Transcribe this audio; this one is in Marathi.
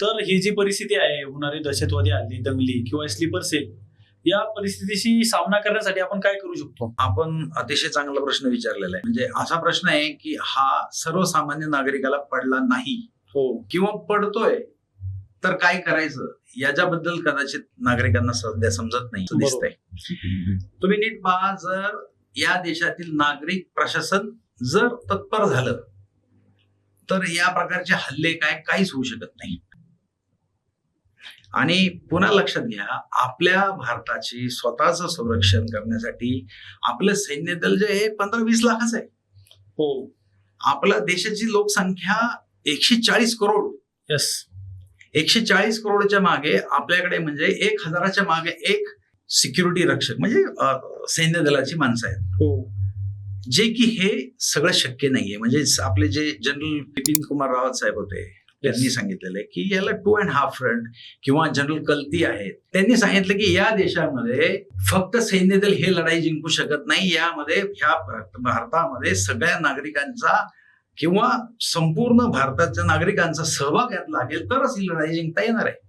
तर ही जी परिस्थिती आहे होणारी दहशतवादी हल्ली दंगली किंवा स्लीपर सेल या परिस्थितीशी सामना करण्यासाठी आपण काय करू शकतो? आपण अतिशय चांगला प्रश्न विचारलेला आहे. म्हणजे असा प्रश्न आहे की हा सर्वसामान्य नागरिकाला पडला नाही हो. किंवा पडतोय तर काय करायचं? याच्याबद्दल कदाचित नागरिकांना सध्या समजत नाही. दिसतंय. तुम्ही नीट पहा जर या देशातील नागरिक प्रशासन जर तत्पर झालं तर या प्रकारचे हल्ले काय काहीच होऊ शकत नाही. आणि पुन्हा लक्षात घ्या आपल्या भारताची स्वतःच संरक्षण करण्यासाठी आपलं सैन्य दल जे आहे पंधरा वीस लाखाचं आहे. हो. आपल्या देशाची लोकसंख्या एकशे चाळीस करोड. यस एकशे चाळीस करोडच्या मागे आपल्याकडे म्हणजे एक हजाराच्या मागे एक सिक्युरिटी रक्षक म्हणजे सैन्य दलाची माणसं आहेत. हो. जे की हे सगळं शक्य नाहीये. म्हणजे आपले जे जनरल बिपिन कुमार रावत साहेब होते त्यांनी सांगितलेलं आहे की याला टू अँड हाफ फ्रंट किंवा जनरल कल्ती आहेत. त्यांनी सांगितलं की या देशामध्ये फक्त सैन्य दल हे लढाई जिंकू शकत नाही. यामध्ये ह्या भारत- भारतामध्ये सगळ्या नागरिकांचा किंवा संपूर्ण भारताच्या नागरिकांचा सहभाग यात लागेल. तरच ही लढाई जिंकता येणार आहे.